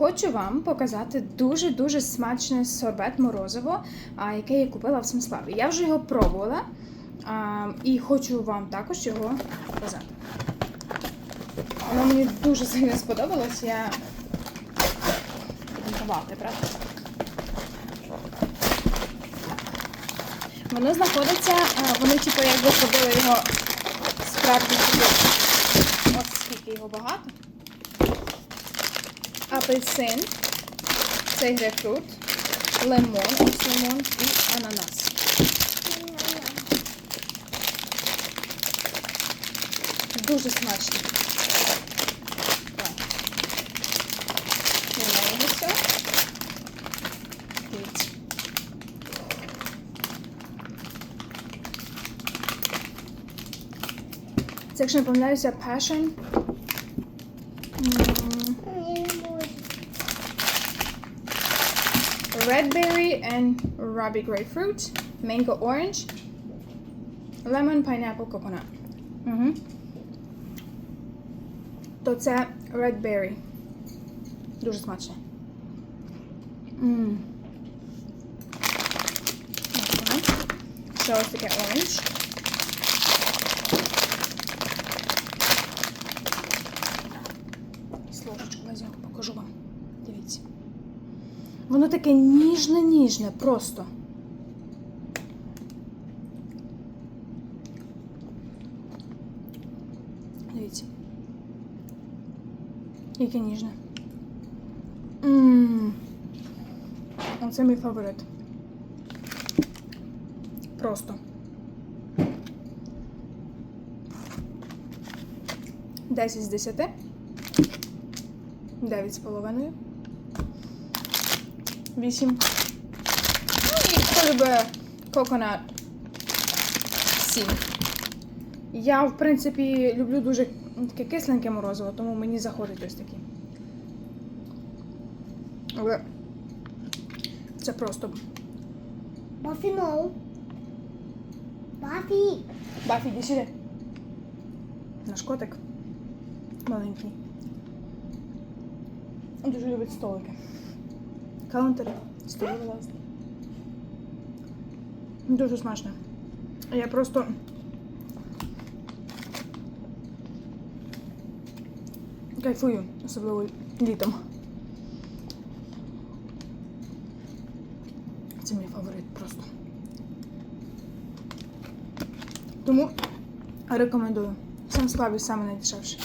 Хочу вам показати дуже-дуже смачне сорбет морозиво, яке я купила в Смиславі. Я вже його пробувала і хочу вам також його показати. Воно мені дуже сильно сподобалось. Я ховати, правда? Воно знаходиться, вони типу якби зробили його справді. Ось скільки його багато. Апельсин, цей грейпфрут, лимон, ось лимон і ананас. Дуже смачно. Так. Знімаємо все. Це, якщо не помиляюся, passion. red berry and ruby grapefruit, mango orange, lemon, pineapple, coconut. Угу. То це red berry. Дуже смачне. М. Ага. Ще ось таке orange. Сложечку візьму, покажу вам. Воно таке ніжне-ніжне, просто. Дивіться. Яке ніжне. Ммм. Оце мій фаворит. Просто. Десять з десяти. Дев'ять з половиною. Вісім. Ну і хто любить коконат. Сім. Я, в принципі, люблю дуже таке кисленьке морозиво, тому мені заходить ось такі. Але це просто. Buffy, no. Buffy. Бафі, іди сюди. Наш котик маленький. Дуже любить столики. Каунтери, столи власне. Дуже смачно. Я просто. Кайфую, особливо літом. Це мій фаворит просто. Тому рекомендую. Сам славі саме найдешевше.